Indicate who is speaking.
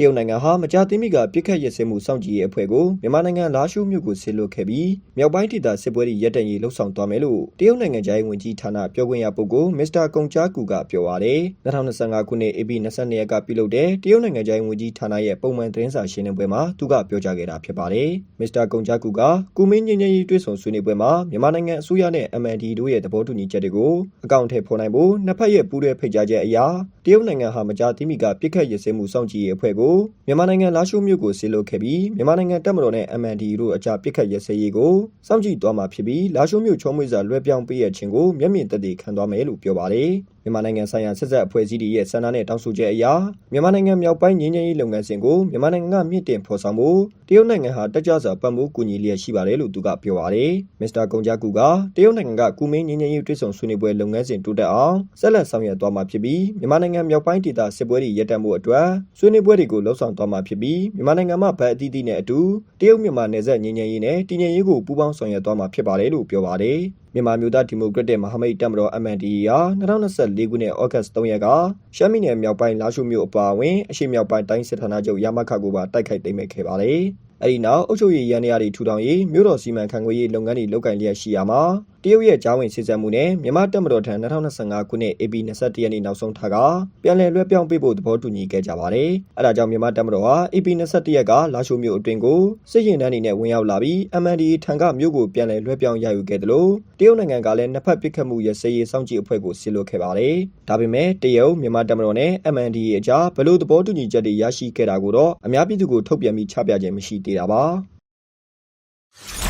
Speaker 1: တရုတ်နိုင်ငံဟာမကြာသေးမီကပြစ်ခတ်ရစ်စဲမှုစောင့်ကြည့်ရေးအဖွဲ့ကိုမြန်မာနိုင်ငံလာရှိုးမြို့ကိုဆေလွတ်ခဲ့ပြီးမြောက်ပိုင်းဒေသစစ်ပွဲတွေရပ်တန့်ရေးလှုံ့ဆော်သွားမယ်လို့တရုတ်နိုင်ငံသားရေးဝန်ကြီးဌာနပြောခွင့်ရပုဂ္ဂိုလ်မစ္စတာကုံချာကူကပြောပါတယ်2025ခုနှစ် AP 22ရက်ကပြုလုပ်တဲ့တရုတ်နိုင်ငံသားရေးဝန်ကြီးဌာနရဲ့ပုံမှန်သတင်းစာရှင်းလင်းပွဲမှာသူကပြောကြားခဲ့တာဖြစ်ပါတယ်မစ္စတာကုံချာကူကကုမင်းငင်းငယ်ရေးတွေ့ဆုံဆွေးနွေးပွဲမှာမြန်မာနိုင်ငံအစိုးရနဲ့ MND တို့ရဲ့သဘောတူညီချက်တွေကိုအကောင့်ထဲဖော်နိုင်ဖို့နှစ်ဖက်ရဲ့ပူးတွဲဖိတ်ကြားချက်အရတရုတ်နိုင်ငံဟာမကြာသေးမီကပြစ်ခတ်ရစ်စဲမှုစောင့်ကြည့်ရေးအဖွဲ့ကိုမြန်မာနိုင်ငံလာရှိုးမြို့ကိုဆေလွတ်ခဲ့ပြီးမြန်မာနိုင်ငံတပ်မတော်နဲ့ MND တို့အကြားပြစ်ခတ်ရစ်စဲရေးကိုစောင့်ကြည့်သွားမှာဖြစ်ပြီးလာရှိုးမြို့ချုံးမွေးစာလွှဲပြောင်းပေးရခြင်းကိုမျက်မြင်သက်သေခံသွားမယ်လို့ပြောပါတယ်မြန်မာနိုင်ငံဆိုင်ရာဆက်ဆက်အဖွဲ့အစည်းတွေရဲ့ဆန္ဒနဲ့တောင်းဆိုချက်အရမြန်မာနိုင်ငံမြောက်ပိုင်းငင်းငယ်ရေးလုပ်ငန်းစဉ်ကိုမြန်မာနိုင်ငံကမြင့်တင်ဖော်ဆောင်ဖို့တရုတ်နိုင်ငံဟာတက်ကြွစွာပံ့ပိုးကူညီလျက်ရှိပါတယ်လို့သူကပြောပါတယ်မစ္စတာကုံကြကူကတရုတ်နိုင်ငံကကုမင်းငင်းငယ်ရေးတွဲဆောင်ဆွေးနွေးပွဲလုပ်ငန်းစဉ်တိုးတက်အောင်ဆက်လက်ဆောင်ရွက်သွားမှာဖြစ်ပြီးမြန်မာနိုင်ငံမြောက်ပိုင်းဒေသစစ်ပွဲတွေရပ်တန့်မှုအတွက်ဆွေးနွေးပွဲတွေကိုလှုံ့ဆော်သွားမှာဖြစ်ပြီးမြန်မာနိုင်ငံမှာဗတ်အသီးသီးနဲ့အတူတရုတ်မြန်မာနယ်စပ်ငင်းငယ်ရေးနဲ့တည်ငြိမ်ရေးကိုပူးပေါင်းဆောင်ရွက်သွားမှာဖြစ်ပါတယ်လို့ပြောပါတယ်မြန်မာမျိုးသားဒီမိုကရက်တစ်မဟာမိတ်တပ်မတော် MNDAA ဟာ2024ခုနှစ်ဩဂတ်စ်3ရက်ကရှမ်းပြည်နယ်မြောက်ပိုင်းလာရှိုးမြို့အပါအဝင်အရှေ့မြောက်ပိုင်းတိုင်းစစ်ဌာနချုပ်ရမခကိုပါတိုက်ခိုက်သိမ်းပိုက်ခဲ့ပါတယ်။အဲဒီနောက်အုပ်ချုပ်ရေးရန်ရာတွေထူထောင်ရေးမြို့တော်စီမံခန့်ခွဲရေးလုပ်ငန်းတွေလုပ်ကိုင်လျက်ရှိရာမှာတရုတ်ရဲ့ကြားဝင်စစ်ဆင်မှုနဲ့မြန်မာတပ်မတော်ထံ2025ခုနှစ် AP 21ရက်နေ့နောက်ဆုံးထားကပြန်လည်လွှဲပြောင်းပေးဖို့သဘောတူညီခဲ့ကြပါတယ်။အဲဒါကြောင့်မြန်မာတပ်မတော်ဟာ AP 21ရက်ကလာရှိုးမြို့အတွင်းကိုစစ်ရင်တန်းတွေနဲ့ဝင်ရောက်လာပြီး MND ထံကမြို့ကိုပြန်လည်လွှဲပြောင်းရယူခဲ့တယ်လို့တရုတ်နိုင်ငံကလည်းနှစ်ဖက်ပစ်ခတ်မှုရစရေးစောင့်ကြည့်အဖွဲ့ကိုဆီလွတ်ခဲ့ပါတယ်။ဒါပေမဲ့တရုတ်မြန်မာတပ်မတော်နဲ့ MND အကြားဘယ်လိုသဘောတူညီချက်တွေရရှိခဲ့တာကိုတော့အများပြည်သူကိုထုတ်ပြန်ပြီးချပြခြင်းမရှိသေးတာပါ။